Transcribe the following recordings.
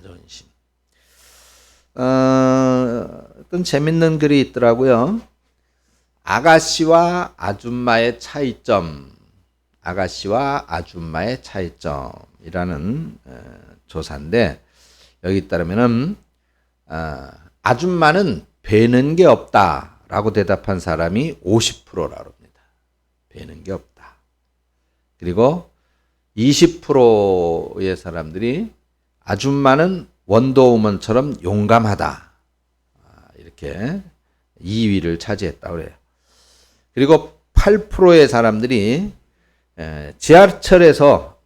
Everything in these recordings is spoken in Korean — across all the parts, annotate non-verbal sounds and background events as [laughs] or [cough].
자존심. 어, 어떤 재밌는 글이 있더라고요. 아가씨와 아줌마의 차이점. 아가씨와 아줌마의 차이점이라는 어, 조사인데 여기 따르면은 어, 아줌마는 배는 게 없다 라고 대답한 사람이 50%라고 합니다. 배는 게 없다. 그리고 20%의 사람들이 아줌마는 원더우먼처럼 용감하다. 아, 이렇게 2위를 차지했다고 그래요. 그리고 8%의 사람들이 지하철에서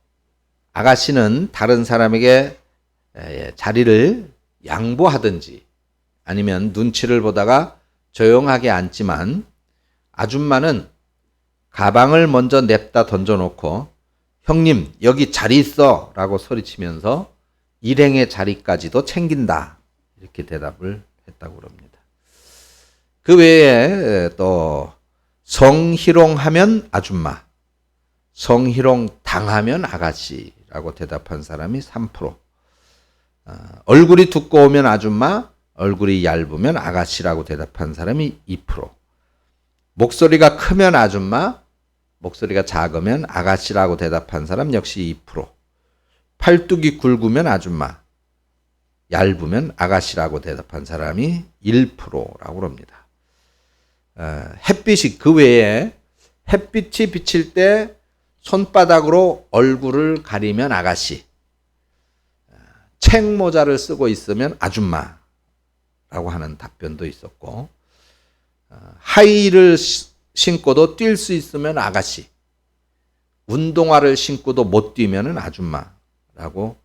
아가씨는 다른 사람에게 자리를 양보하든지 아니면 눈치를 보다가 조용하게 앉지만 아줌마는 가방을 먼저 냅다 던져놓고 형님 여기 자리 있어 라고 소리치면서 일행의 자리까지도 챙긴다 이렇게 대답을 했다고 합니다. 그 외에 또 성희롱하면 아줌마, 성희롱 당하면 아가씨라고 대답한 사람이 3%. 어, 얼굴이 두꺼우면 아줌마, 얼굴이 얇으면 아가씨라고 대답한 사람이 2%. 목소리가 크면 아줌마, 목소리가 작으면 아가씨라고 대답한 사람 역시 2%. 팔뚝이 굵으면 아줌마, 얇으면 아가씨라고 대답한 사람이 1%라고 합니다. 어, 햇빛이 그 외에 햇빛이 비칠 때 손바닥으로 얼굴을 가리면 아가씨, 책모자를 쓰고 있으면 아줌마라고 하는 답변도 있었고, 어, 하이를 신고도 뛸 수 있으면 아가씨, 운동화를 신고도 못 뛰면 아줌마 라고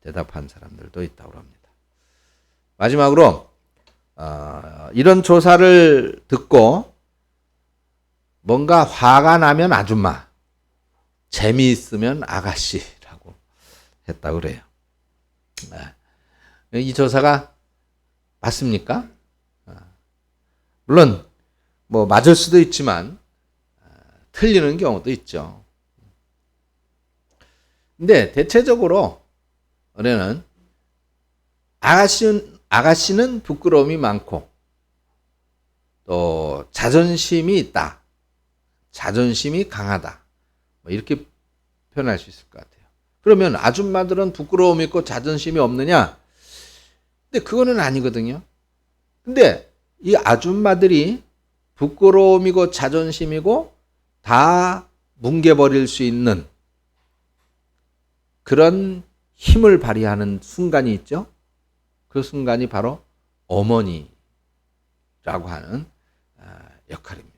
대답한 사람들도 있다고 합니다. 마지막으로 어, 이런 조사를 듣고 뭔가 화가 나면 아줌마, 재미있으면 아가씨라고 했다고 그래요. 네. 이 조사가 맞습니까? 어. 물론 뭐 맞을 수도 있지만 어, 틀리는 경우도 있죠. 근데 대체적으로 우리는 아가씨는 아가씨는 부끄러움이 많고 또 자존심이 있다. 자존심이 강하다. 뭐 이렇게 표현할 수 있을 것 같아요. 그러면 아줌마들은 부끄러움 있고 자존심이 없느냐? 근데 그거는 아니거든요. 근데 이 아줌마들이 부끄러움이고 자존심이고 다 뭉개버릴 수 있는 그런 힘을 발휘하는 순간이 있죠. 그 순간이 바로 어머니라고 하는 아, 역할입니다.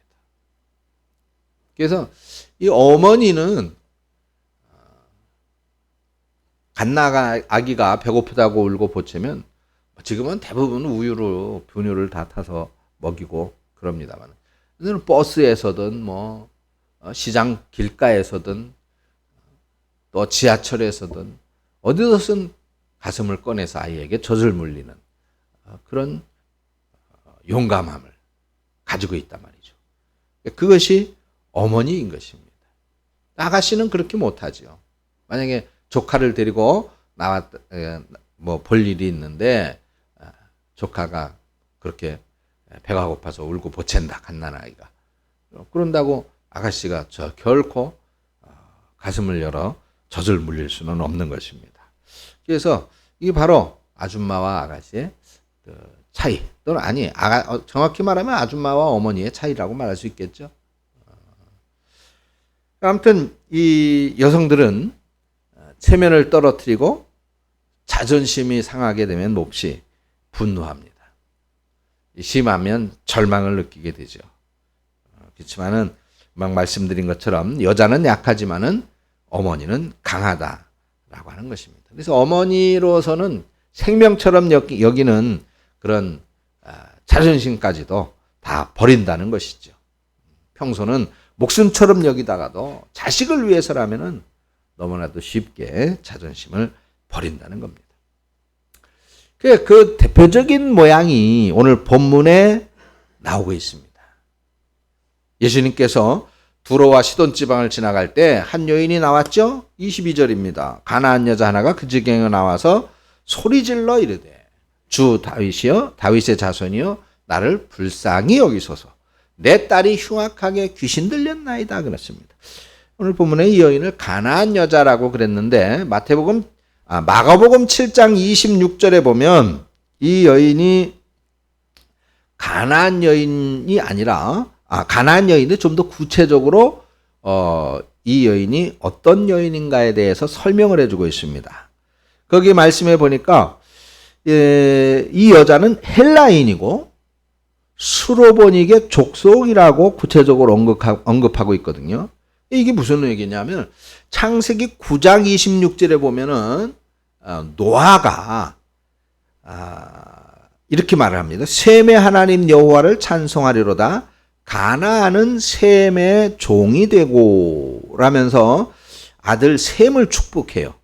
그래서 이 어머니는 갓나가 아기가 배고프다고 울고 보채면 지금은 대부분 우유로 분유를 다 타서 먹이고 그럽니다만 버스에서든 뭐 어, 시장 길가에서든 또 지하철에서든 어디서든 가슴을 꺼내서 아이에게 젖을 물리는 어, 그런 어, 용감함을 가지고 있단 말이죠. 그것이 어머니인 것입니다. 아가씨는 그렇게 못하죠. 만약에 조카를 데리고 나왔 뭐 볼 일이 있는데 아, 조카가 그렇게 배가 고파서 울고 보챈다 갓난아이가 그런다고 아가씨가 저 결코 어, 가슴을 열어 젖을 물릴 수는 없는 것입니다. 그래서 이게 바로 아줌마와 아가씨의 그 차이 또는 아니 아가, 어, 정확히 말하면 아줌마와 어머니의 차이라고 말할 수 있겠죠. 어. 아무튼 이 여성들은 체면을 떨어뜨리고 자존심이 상하게 되면 몹시 분노합니다. 심하면 절망을 느끼게 되죠. 어, 그렇지만은 막 말씀드린 것처럼 여자는 약하지만은 어머니는 강하다라고 하는 것입니다. 그래서 어머니로서는 생명처럼 여기는 그런 아, 자존심까지도 다 버린다는 것이죠. 평소는 목숨처럼 여기다가도 자식을 위해서라면은 너무나도 쉽게 자존심을 버린다는 겁니다. 그, 그 대표적인 모양이 오늘 본문에 나오고 있습니다. 예수님께서 두로와 시돈 지방을 지나갈 때 한 여인이 나왔죠. 22절입니다. 가나안 여자 하나가 그 지경에 나와서 소리질러 이르되 주 다윗이여 다윗의 자손이여 나를 불쌍히 여기소서 내 딸이 흉악하게 귀신 들렸나이다 그랬습니다. 오늘 본문에 이 여인을 가나안 여자라고 그랬는데 마태복음 아, 마가복음 7장 26절에 보면 이 여인이 가나안 여인이 아니라 아 가나안 여인인데 좀더 구체적으로 어, 이 여인이 어떤 여인인가에 대해서 설명을 해주고 있습니다. 거기 말씀해 보니까 예, 이 여자는 헬라인이고 수로보닉의 족속이라고 구체적으로 언급하, 언급하고 있거든요. 이게 무슨 얘기냐면 창세기 9장 26절에 보면은 어, 노아가 아, 이렇게 말을 합니다. 셈의 하나님 여호와를 찬송하리로다. 가나안은 셈의 종이 되고 라면서 아들 셈을 축복해요.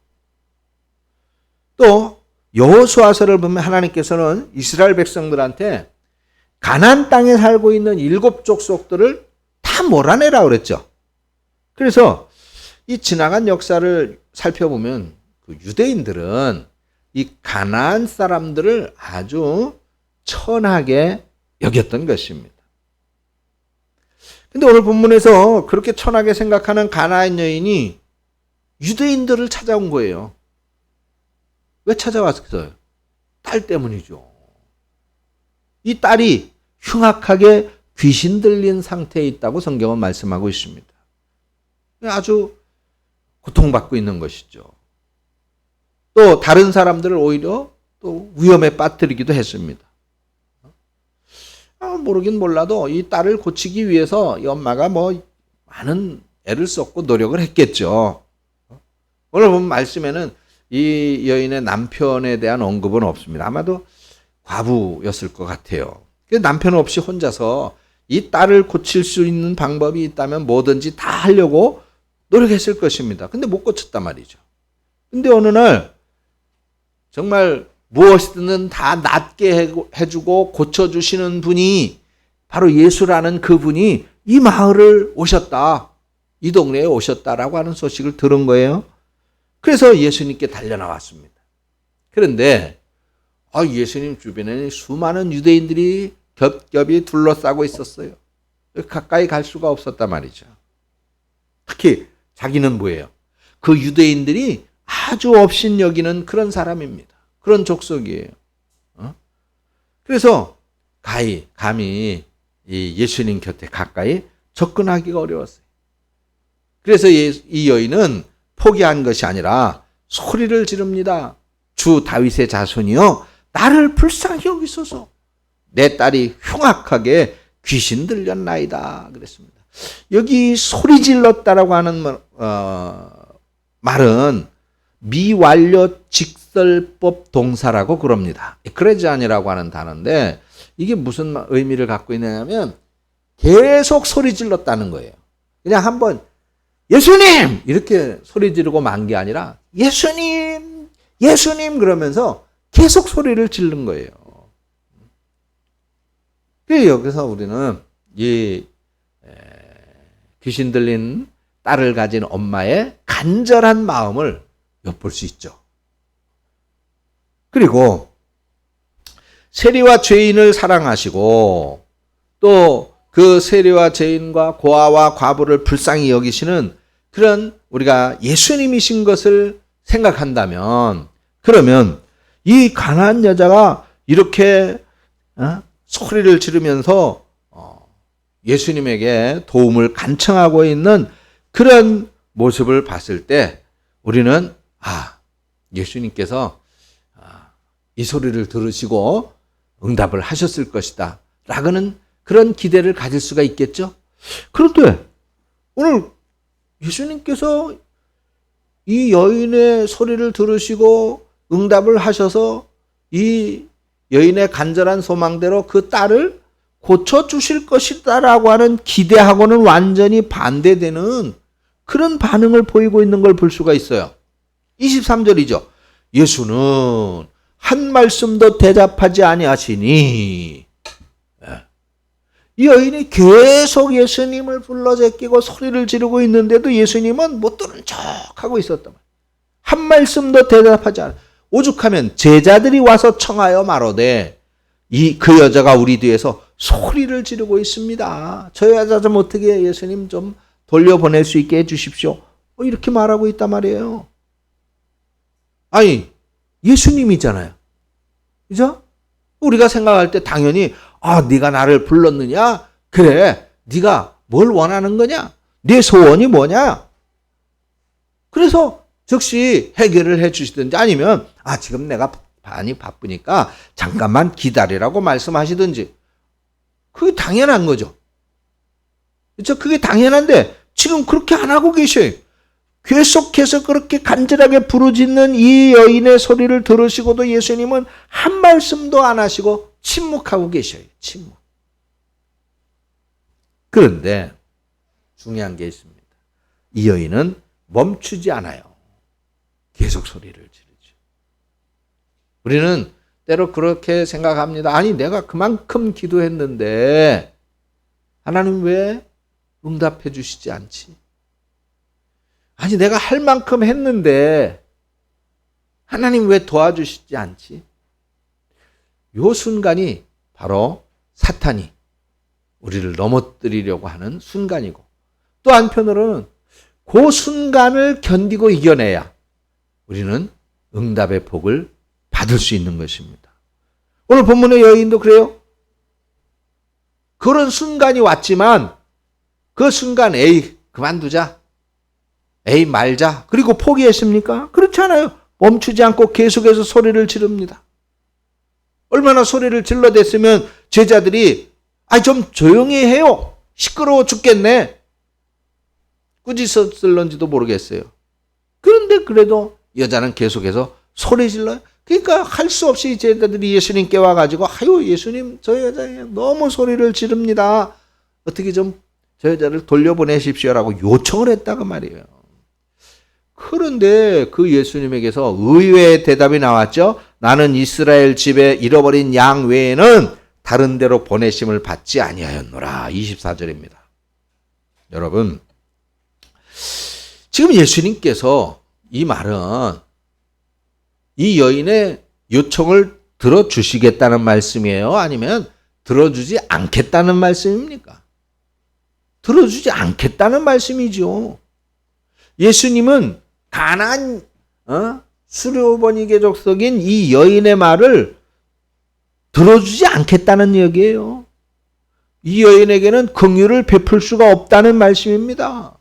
또 여호수아서를 보면 하나님께서는 이스라엘 백성들한테 가나안 땅에 살고 있는 일곱 족속들을 다 몰아내라 그랬죠. 그래서 이 지나간 역사를 살펴보면 그 유대인들은 이 가나안 사람들을 아주 천하게 여겼던 것입니다. 근데 오늘 본문에서 그렇게 천하게 생각하는 가나안 여인이 유대인들을 찾아온 거예요. 왜 찾아왔어요? 딸 때문이죠. 이 딸이 흉악하게 귀신 들린 상태에 있다고 성경은 말씀하고 있습니다. 아주 고통받고 있는 것이죠. 또 다른 사람들을 오히려 또 위험에 빠뜨리기도 했습니다. 아, 모르긴 몰라도 이 딸을 고치기 위해서 이 엄마가 뭐 많은 애를 썼고 노력을 했겠죠. 오늘 보면 말씀에는 이 여인의 남편에 대한 언급은 없습니다. 아마도 과부였을 것 같아요. 그 남편 없이 혼자서 이 딸을 고칠 수 있는 방법이 있다면 뭐든지 다 하려고 노력했을 것입니다. 근데 못 고쳤단 말이죠. 근데 어느 날 정말 무엇이든 다 낫게 해주고 고쳐주시는 분이 바로 예수라는 그분이 이 마을을 오셨다. 이 동네에 오셨다라고 하는 소식을 들은 거예요. 그래서 예수님께 달려나왔습니다. 그런데 아, 예수님 주변에 수많은 유대인들이 겹겹이 둘러싸고 있었어요. 가까이 갈 수가 없었단 말이죠. 특히 자기는 뭐예요? 그 유대인들이 아주 업신 여기는 그런 사람입니다. 그런 족속이에요. 어? 그래서 가히 감히 이 예수님 곁에 가까이 접근하기가 어려웠어요. 그래서 이 여인은 포기한 것이 아니라 소리를 지릅니다. 주 다윗의 자손이여 나를 불쌍히 여기소서. 내 딸이 흉악하게 귀신 들렸나이다 그랬습니다. 여기 소리 질렀다라고 하는 어, 말은 미완료 직 설법 동사라고 그럽니다. 크레지안이라고 하는 단어인데 이게 무슨 의미를 갖고 있느냐면 계속 소리 질렀다는 거예요. 그냥 한번 예수님 이렇게 소리 지르고 만 게 아니라 예수님 예수님 그러면서 계속 소리를 지른 거예요. 그 여기서 우리는 이 귀신 들린 딸을 가진 엄마의 간절한 마음을 엿볼 수 있죠. 그리고 세리와 죄인을 사랑하시고 또 그 세리와 죄인과 고아와 과부를 불쌍히 여기시는 그런 우리가 예수님이신 것을 생각한다면 그러면 이 가난한 여자가 이렇게 어? 소리를 지르면서 어, 예수님에게 도움을 간청하고 있는 그런 모습을 봤을 때 우리는 아 예수님께서 아, 이 소리를 들으시고 응답을 하셨을 것이다. 라고는 그런 기대를 가질 수가 있겠죠. 그런데 오늘 예수님께서 이 여인의 소리를 들으시고 응답을 하셔서 이 여인의 간절한 소망대로 그 딸을 고쳐주실 것이다라고 하는 기대하고는 완전히 반대되는 그런 반응을 보이고 있는 걸 볼 수가 있어요. 23절이죠. 예수는 한 말씀도 대답하지 아니하시니 예. 이 여인이 계속 예수님을 불러 제끼고 소리를 지르고 있는데도 예수님은 못 들은 척 하고 있었단 말이에요. 한 말씀도 대답하지 않아. 오죽하면 제자들이 와서 청하여 말하되 이 그 여자가 우리 뒤에서 소리를 지르고 있습니다. 저 여자 좀 어떻게 예수님 좀 돌려보낼 수 있게 해주십시오. 뭐 이렇게 말하고 있단 말이에요. 아니 예수님이잖아요. 그죠? 우리가 생각할 때 당연히 아 네가 나를 불렀느냐? 그래 네가 뭘 원하는 거냐? 네 소원이 뭐냐? 그래서 즉시 해결을 해 주시든지 아니면 아 지금 내가 많이 바쁘니까 잠깐만 기다리라고 말씀하시든지 그게 당연한 거죠. 그렇죠? 그게 당연한데 지금 그렇게 안 하고 계셔요. 계속해서 그렇게 간절하게 부르짖는 이 여인의 소리를 들으시고도 예수님은 한 말씀도 안 하시고 침묵하고 계셔요. 침묵. 그런데 중요한 게 있습니다. 이 여인은 멈추지 않아요. 계속 소리를 지르죠. 우리는 때로 그렇게 생각합니다. 아니, 내가 그만큼 기도했는데, 하나님 왜 응답해 주시지 않지? 아니, 내가 할 만큼 했는데, 하나님 왜 도와주시지 않지? 요 순간이 바로 사탄이 우리를 넘어뜨리려고 하는 순간이고, 또 한편으로는 그 순간을 견디고 이겨내야 우리는 응답의 복을 받을 수 있는 것입니다. 오늘 본문의 여인도 그래요. 그런 순간이 왔지만 그 순간 에이 그만두자. 에이 말자. 그리고 포기했습니까? 그렇지 않아요. 멈추지 않고 계속해서 소리를 지릅니다. 얼마나 소리를 질러댔으면 제자들이 아 좀 조용히 해요. 시끄러워 죽겠네. 꾸짖었을런지도 모르겠어요. 그런데 그래도 여자는 계속해서 소리 질러요. 그러니까 할 수 없이 제자들이 예수님께 와가지고 아유 예수님 저 여자 너무 소리를 지릅니다. 어떻게 좀 저 여자를 돌려보내십시오라고 요청을 했다고 말이에요. 그런데 그 예수님에게서 의외의 대답이 나왔죠. 나는 이스라엘 집에 잃어버린 양 외에는 다른 데로 보내심을 받지 아니하였노라. 24절입니다. 여러분 지금 예수님께서 이 말은 이 여인의 요청을 들어주시겠다는 말씀이에요? 아니면 들어주지 않겠다는 말씀입니까? 들어주지 않겠다는 말씀이죠. 예수님은 가난 어? 수료번이 계족 속인 이 여인의 말을 들어주지 않겠다는 얘기예요. 이 여인에게는 긍휼을 베풀 수가 없다는 말씀입니다.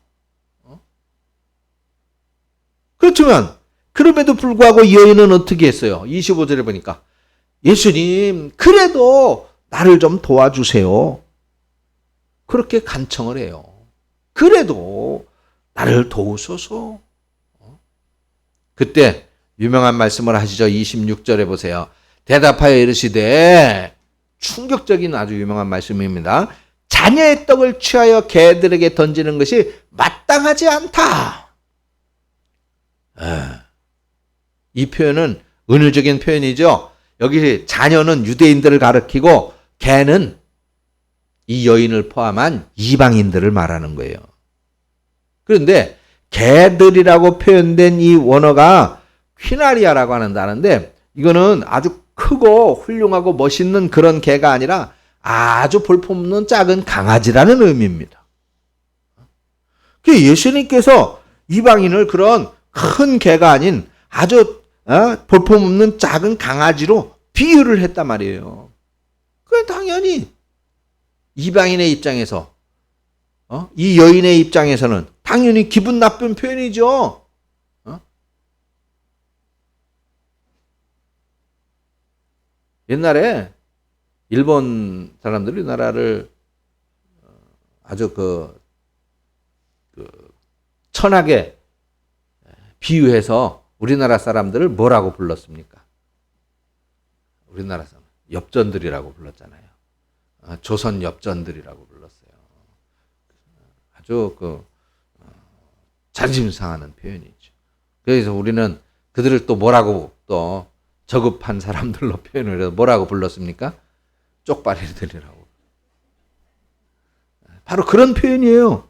그렇지만 그럼에도 불구하고 이 여인은 어떻게 했어요? 25절에 보니까 예수님 그래도 나를 좀 도와주세요. 그렇게 간청을 해요. 그래도 나를 도우소서. 그때 유명한 말씀을 하시죠. 26절에 보세요. 대답하여 이르시되 충격적인 아주 유명한 말씀입니다. 자녀의 떡을 취하여 개들에게 던지는 것이 마땅하지 않다. 이 표현은 은유적인 표현이죠. 여기 자녀는 유대인들을 가리키고 개는 이 여인을 포함한 이방인들을 말하는 거예요. 그런데 개들이라고 표현된 이 원어가 퀴나리아라고 하는 단어인데 이거는 아주 크고 훌륭하고 멋있는 그런 개가 아니라 아주 볼품없는 작은 강아지라는 의미입니다. 그 예수님께서 이방인을 그런 큰 개가 아닌 아주 어? 볼품없는 작은 강아지로 비유를 했단 말이에요. 그 당연히 이방인의 입장에서 어? 이 여인의 입장에서는 당연히 기분 나쁜 표현이죠. 어? 옛날에 일본 사람들이 나라를 어, 아주 그, 그 천하게 비유해서 우리나라 사람들을 뭐라고 불렀습니까? 우리나라 사람 엽전들이라고 불렀잖아요. 아, 조선 엽전들이라고 불렀어요. 아주 그 어, 자존심 상하는 표현이죠. 그래서 우리는 그들을 또 뭐라고 또 저급한 사람들로 [laughs] 표현을 해서 뭐라고 불렀습니까? 쪽발이들이라고. 바로 그런 표현이에요.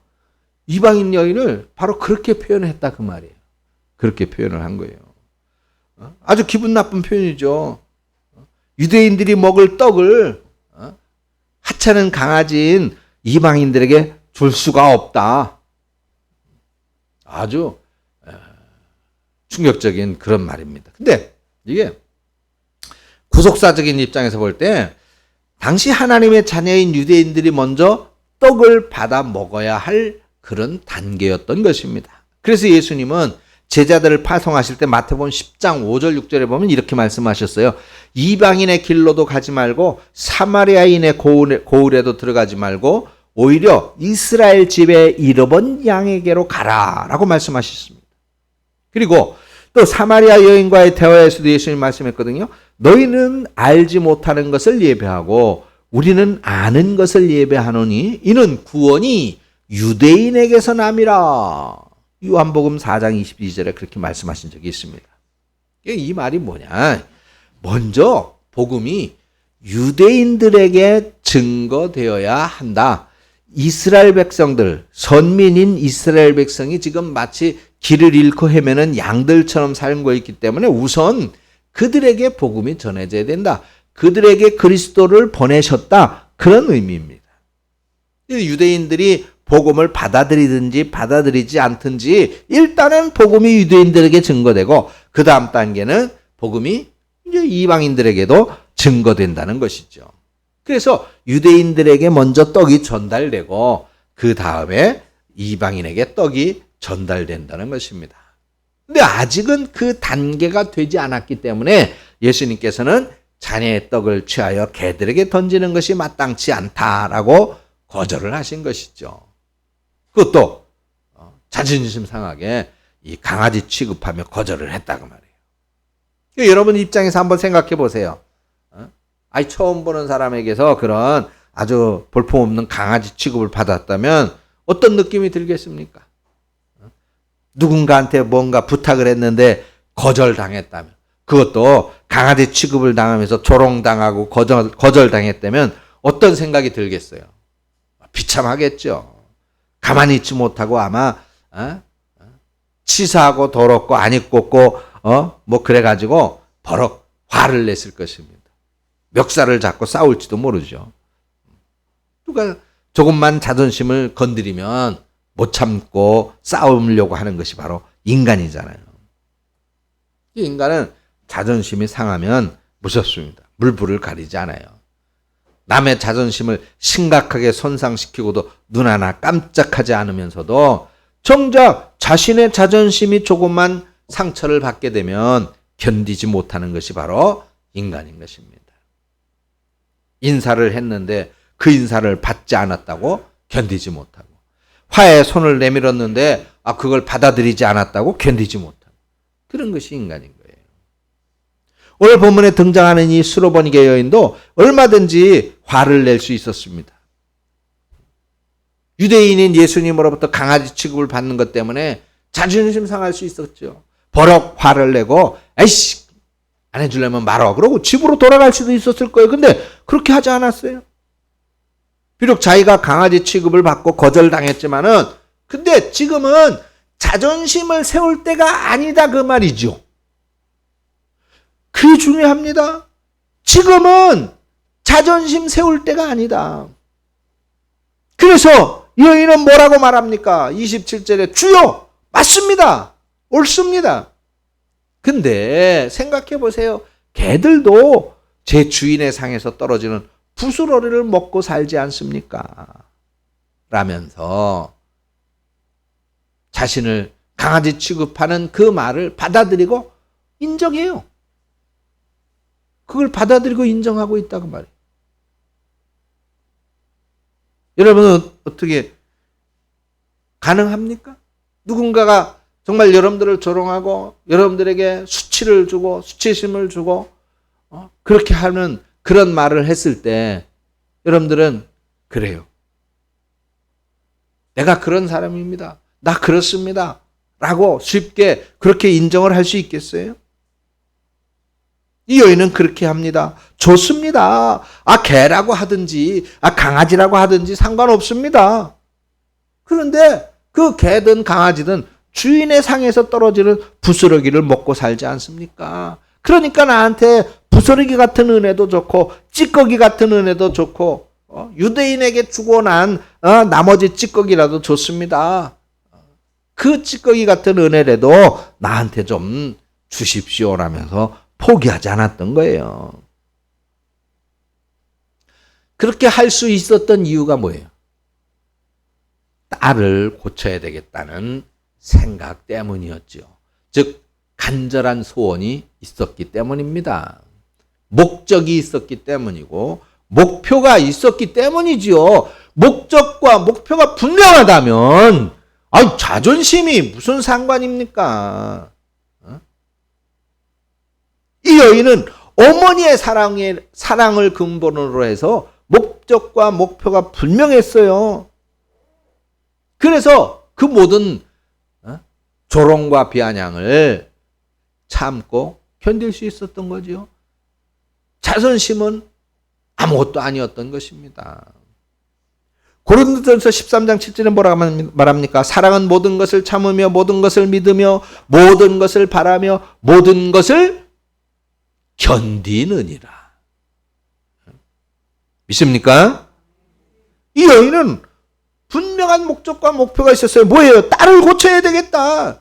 이방인 여인을 바로 그렇게 표현했다 그 말이에요. 그렇게 표현을 한 거예요. 어? 아주 기분 나쁜 표현이죠. 유대인들이 먹을 떡을 어? 하찮은 강아지인 이방인들에게 줄 수가 없다. 아주 에, 충격적인 그런 말입니다. 근데 이게 구속사적인 입장에서 볼 때 당시 하나님의 자녀인 유대인들이 먼저 떡을 받아 먹어야 할 그런 단계였던 것입니다. 그래서 예수님은 제자들을 파송하실 때 마태복음 10장 5절 6절에 보면 이렇게 말씀하셨어요. 이방인의 길로도 가지 말고 사마리아인의 고을에, 고을에도 들어가지 말고 오히려 이스라엘 집에 잃어본 양에게로 가라 라고 말씀하셨습니다. 그리고 또 사마리아 여인과의 대화에서도 예수님 말씀했거든요. 너희는 알지 못하는 것을 예배하고 우리는 아는 것을 예배하노니 이는 구원이 유대인에게서 남이라. 요한복음 4장 22절에 그렇게 말씀하신 적이 있습니다. 이 말이 뭐냐? 먼저 복음이 유대인들에게 증거되어야 한다. 이스라엘 백성들, 선민인 이스라엘 백성이 지금 마치 길을 잃고 헤매는 양들처럼 살고 있기 때문에 우선 그들에게 복음이 전해져야 된다. 그들에게 그리스도를 보내셨다. 그런 의미입니다. 유대인들이 복음을 받아들이든지 받아들이지 않든지 일단은 복음이 유대인들에게 증거되고 그 다음 단계는 복음이 이제 이방인들에게도 증거된다는 것이죠. 그래서 유대인들에게 먼저 떡이 전달되고 그 다음에 이방인에게 떡이 전달된다는 것입니다. 근데 아직은 그 단계가 되지 않았기 때문에 예수님께서는 자녀의 떡을 취하여 개들에게 던지는 것이 마땅치 않다라고 거절을 하신 것이죠. 그것도 어, 자존심 상하게 이 강아지 취급하며 거절을 했다고 말이에요. 여러분 입장에서 한번 생각해 보세요. 어? 아이 처음 보는 사람에게서 그런 아주 볼품없는 강아지 취급을 받았다면 어떤 느낌이 들겠습니까? 어? 누군가한테 뭔가 부탁을 했는데 거절당했다면 그것도 강아지 취급을 당하면서 조롱당하고 거절, 거절당했다면 어떤 생각이 들겠어요? 비참하겠죠. 가만히 있지 못하고 아마 어? 치사하고 더럽고 안 입고 어 뭐 그래가지고 버럭 화를 냈을 것입니다. 멱살을 잡고 싸울지도 모르죠. 누가 조금만 자존심을 건드리면 못 참고 싸우려고 하는 것이 바로 인간이잖아요. 이 인간은 자존심이 상하면 무섭습니다. 물불을 가리지 않아요. 남의 자존심을 심각하게 손상시키고도 눈 하나 깜짝하지 않으면서도 정작 자신의 자존심이 조금만 상처를 받게 되면 견디지 못하는 것이 바로 인간인 것입니다. 인사를 했는데 그 인사를 받지 않았다고 견디지 못하고 화에 손을 내밀었는데 아 그걸 받아들이지 않았다고 견디지 못하고 그런 것이 인간인 거예요. 오늘 본문에 등장하는 이 수로버니게 여인도 얼마든지 화를 낼 수 있었습니다. 유대인인 예수님으로부터 강아지 취급을 받는 것 때문에 자존심 상할 수 있었죠. 버럭 화를 내고 에이씨 안 해주려면 말어. 그러고 집으로 돌아갈 수도 있었을 거예요. 근데 그렇게 하지 않았어요. 비록 자기가 강아지 취급을 받고 거절당했지만은 근데 지금은 자존심을 세울 때가 아니다 그 말이죠. 그게 중요합니다. 지금은 자존심 세울 때가 아니다. 그래서 여인은 뭐라고 말합니까? 27절에 주여 맞습니다. 옳습니다. 근데 생각해 보세요. 개들도 제 주인의 상에서 떨어지는 부스러리를 먹고 살지 않습니까? 라면서 자신을 강아지 취급하는 그 말을 받아들이고 인정해요. 그걸 받아들이고 인정하고 있다고 말이에요. 여러분은 어떻게 가능합니까? 누군가가 정말 여러분들을 조롱하고 여러분들에게 수치를 주고 수치심을 주고 어? 그렇게 하는 그런 말을 했을 때 여러분들은 그래요. 내가 그런 사람입니다. 나 그렇습니다. 라고 쉽게 그렇게 인정을 할 수 있겠어요? 이 여인은 그렇게 합니다. 좋습니다. 아, 개라고 하든지, 아, 강아지라고 하든지 상관없습니다. 그런데 그 개든 강아지든 주인의 상에서 떨어지는 부스러기를 먹고 살지 않습니까? 그러니까 나한테 부스러기 같은 은혜도 좋고 찌꺼기 같은 은혜도 좋고 어? 유대인에게 주고 난 어, 나머지 찌꺼기라도 좋습니다. 그 찌꺼기 같은 은혜라도 나한테 좀 주십시오라면서 포기하지 않았던 거예요. 그렇게 할 수 있었던 이유가 뭐예요? 딸을 고쳐야 되겠다는 생각 때문이었죠. 즉, 간절한 소원이 있었기 때문입니다. 목적이 있었기 때문이고, 목표가 있었기 때문이지요. 목적과 목표가 분명하다면, 아 자존심이 무슨 상관입니까? 어? 이 여인은 어머니의 사랑의, 사랑을 근본으로 해서 목적과 목표가 분명했어요. 그래서 그 모든 어? 조롱과 비아냥을 참고 견딜 수 있었던 거지요. 자존심은 아무것도 아니었던 것입니다. 고린도전서 13장 7절에 뭐라고 말합니까? 사랑은 모든 것을 참으며 모든 것을 믿으며 모든 것을 바라며 모든 것을 견디느니라. 믿습니까? 이 여인은 분명한 목적과 목표가 있었어요. 뭐예요? 딸을 고쳐야 되겠다.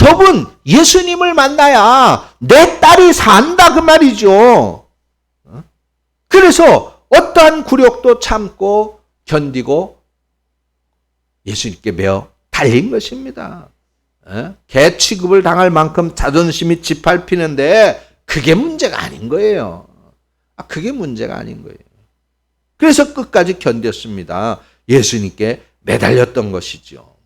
저분 예수님을 만나야 내 딸이 산다 그 말이죠. 그래서 어떠한 굴욕도 참고 견디고 예수님께 매어 달린 것입니다. 개 취급을 당할 만큼 자존심이 짓밟히는데 그게 문제가 아닌 거예요. 아, 그게 문제가 아닌 거예요. 그래서 끝까지 견뎠습니다. 예수님께 매달렸던 것이죠.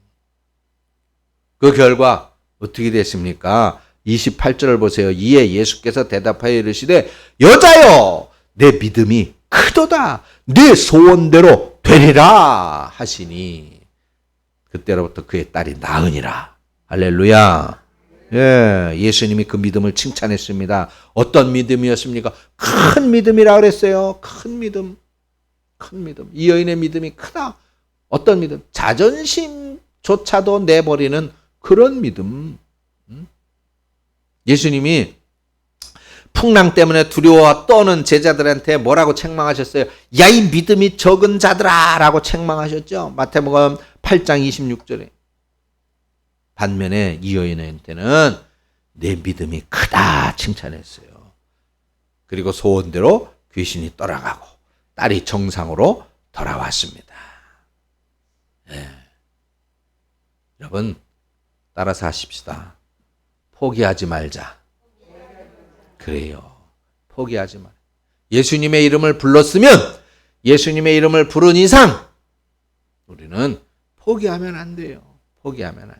그 결과 어떻게 됐습니까? 28절을 보세요. 이에 예수께서 대답하여 이르시되 여자여 내 믿음이 크도다. 내 소원대로 되리라 하시니 그때로부터 그의 딸이 나으니라. 할렐루야. 예, 예수님이 그 믿음을 칭찬했습니다. 어떤 믿음이었습니까? 큰 믿음이라 그랬어요. 큰 믿음. 큰 믿음. 이 여인의 믿음이 크다. 어떤 믿음? 자존심조차도 내버리는 그런 믿음. 음? 예수님이 풍랑 때문에 두려워 떠는 제자들한테 뭐라고 책망하셨어요? 야, 이 믿음이 적은 자들아! 라고 책망하셨죠? 마태복음 8장 26절에. 반면에 이 여인한테는 내 믿음이 크다 칭찬했어요. 그리고 소원대로 귀신이 떠나가고 딸이 정상으로 돌아왔습니다. 네. 여러분 따라서 하십시다. 포기하지 말자. 그래요. 포기하지 말. 예수님의 이름을 불렀으면 예수님의 이름을 부른 이상 우리는 포기하면 안 돼요. 포기하면 안 돼요.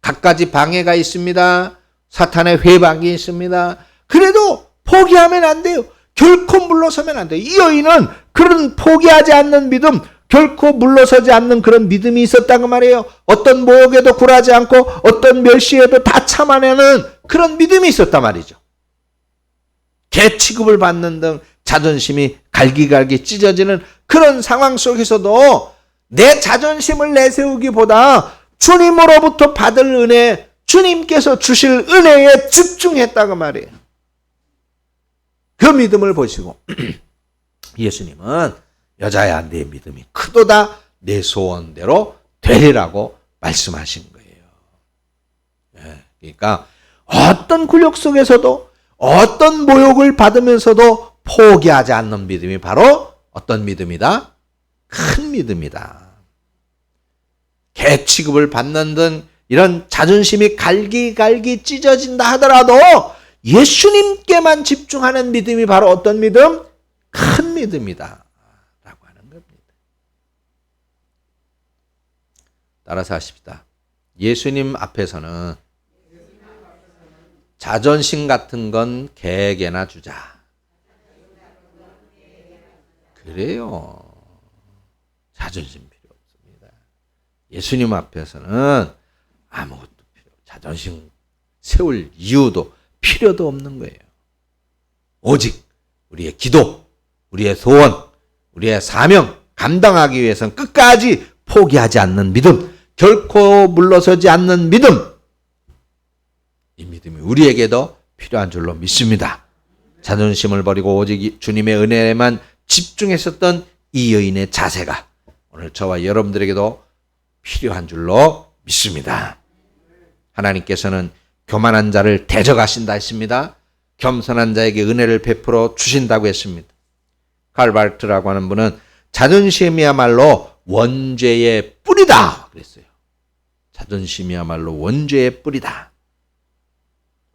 갖가지 방해가 있습니다. 사탄의 회방이 있습니다. 그래도 포기하면 안 돼요. 결코 물러서면 안 돼요. 이 여인은 그런 포기하지 않는 믿음, 결코 물러서지 않는 그런 믿음이 있었다고 말이에요. 어떤 모욕에도 굴하지 않고 어떤 멸시에도 다 참아내는 그런 믿음이 있었단 말이죠. 개 취급을 받는 등 자존심이 갈기갈기 찢어지는 그런 상황 속에서도 내 자존심을 내세우기보다 주님으로부터 받을 은혜, 주님께서 주실 은혜에 집중했다고 말이에요. 그 믿음을 보시고 [clears throat] 예수님은 여자야 내 믿음이 크도다 내 소원대로 되리라고 말씀하신 거예요. 예, 그러니까 어떤 굴욕 속에서도 어떤 모욕을 받으면서도 포기하지 않는 믿음이 바로 어떤 믿음이다? 큰 믿음이다. 개 취급을 받는 등 이런 자존심이 갈기갈기 찢어진다 하더라도 예수님께만 집중하는 믿음이 바로 어떤 믿음? 큰 믿음이다. 라고 하는 겁니다. 따라서 하십시다. 예수님 앞에서는 자존심 같은 건 개개나 주자. 그래요. 자존심 예수님 앞에서는 아무것도 필요, 자존심 세울 이유도 필요도 없는 거예요. 오직 우리의 기도, 우리의 소원, 우리의 사명 감당하기 위해서는 끝까지 포기하지 않는 믿음, 결코 물러서지 않는 믿음. 이 믿음이 우리에게도 필요한 줄로 믿습니다. 자존심을 버리고 오직 주님의 은혜에만 집중했었던 이 여인의 자세가 오늘 저와 여러분들에게도 필요한 줄로 믿습니다. 하나님께서는 교만한 자를 대적하신다 했습니다. 겸손한 자에게 은혜를 베풀어 주신다고 했습니다. 칼발트라고 하는 분은 자존심이야말로 원죄의 뿌리다 그랬어요. 자존심이야말로 원죄의 뿌리다.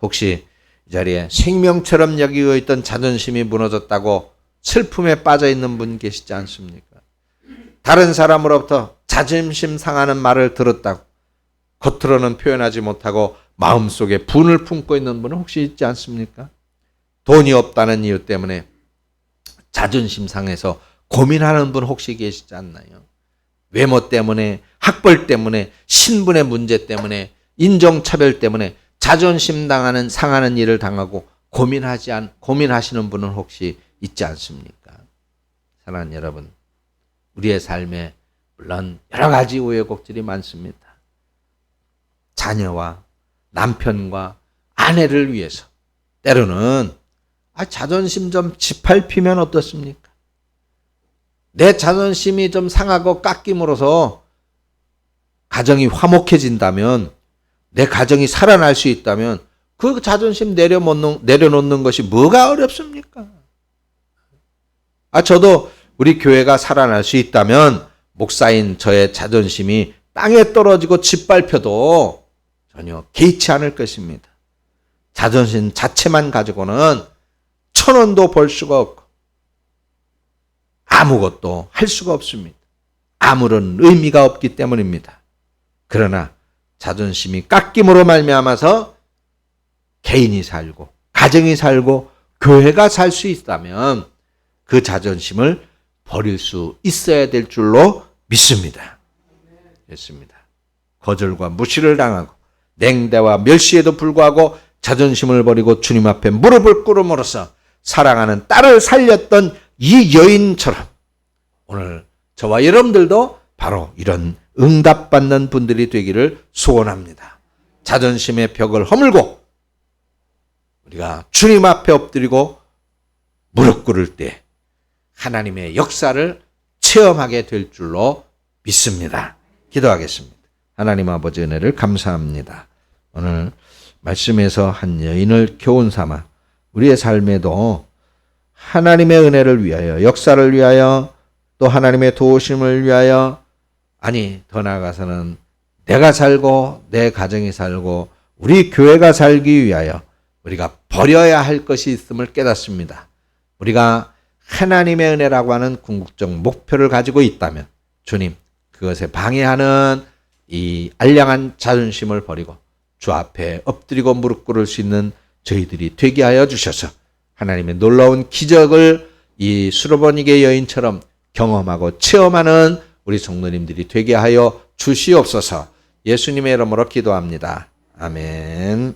혹시 이 자리에 생명처럼 여기고 있던 자존심이 무너졌다고 슬픔에 빠져 있는 분 계시지 않습니까? 다른 사람으로부터 자존심 상하는 말을 들었다고 겉으로는 표현하지 못하고 마음속에 분을 품고 있는 분은 혹시 있지 않습니까? 돈이 없다는 이유 때문에 자존심 상해서 고민하는 분 혹시 계시지 않나요? 외모 때문에, 학벌 때문에, 신분의 문제 때문에, 인종차별 때문에 자존심 당하는 상하는 일을 당하고 고민하지 않 고민하시는 분은 혹시 있지 않습니까? 사랑하는 여러분, 우리의 삶에 물론 여러 가지 우여곡절이 많습니다. 자녀와 남편과 아내를 위해서 때로는 아, 자존심 좀 짓밟히면 어떻습니까? 내 자존심이 좀 상하고 깎임으로써 가정이 화목해진다면 내 가정이 살아날 수 있다면 그 자존심 내려놓는, 내려놓는 것이 뭐가 어렵습니까? 아, 저도 우리 교회가 살아날 수 있다면 목사인 저의 자존심이 땅에 떨어지고 짓밟혀도 전혀 개의치 않을 것입니다. 자존심 자체만 가지고는 천 원도 벌 수가 없고 아무것도 할 수가 없습니다. 아무런 의미가 없기 때문입니다. 그러나 자존심이 깎임으로 말미암아서 개인이 살고 가정이 살고 교회가 살 수 있다면 그 자존심을 버릴 수 있어야 될 줄로 믿습니다. 됐습니다. 거절과 무시를 당하고 냉대와 멸시에도 불구하고 자존심을 버리고 주님 앞에 무릎을 꿇음으로써 사랑하는 딸을 살렸던 이 여인처럼 오늘 저와 여러분들도 바로 이런 응답받는 분들이 되기를 소원합니다. 자존심의 벽을 허물고 우리가 주님 앞에 엎드리고 무릎 꿇을 때 하나님의 역사를 체험하게 될 줄로 믿습니다. 기도하겠습니다. 하나님 아버지 은혜를 감사합니다. 오늘 말씀에서 한 여인을 교훈 삼아 우리의 삶에도 하나님의 은혜를 위하여 역사를 위하여 또 하나님의 도우심을 위하여 아니 더 나아가서는 내가 살고 내 가정이 살고 우리 교회가 살기 위하여 우리가 버려야 할 것이 있음을 깨닫습니다. 우리가 하나님의 은혜라고 하는 궁극적 목표를 가지고 있다면 주님 그것에 방해하는 이 알량한 자존심을 버리고 주 앞에 엎드리고 무릎 꿇을 수 있는 저희들이 되게 하여 주셔서 하나님의 놀라운 기적을 이 수로보니게 여인처럼 경험하고 체험하는 우리 성도님들이 되게 하여 주시옵소서 예수님의 이름으로 기도합니다. 아멘.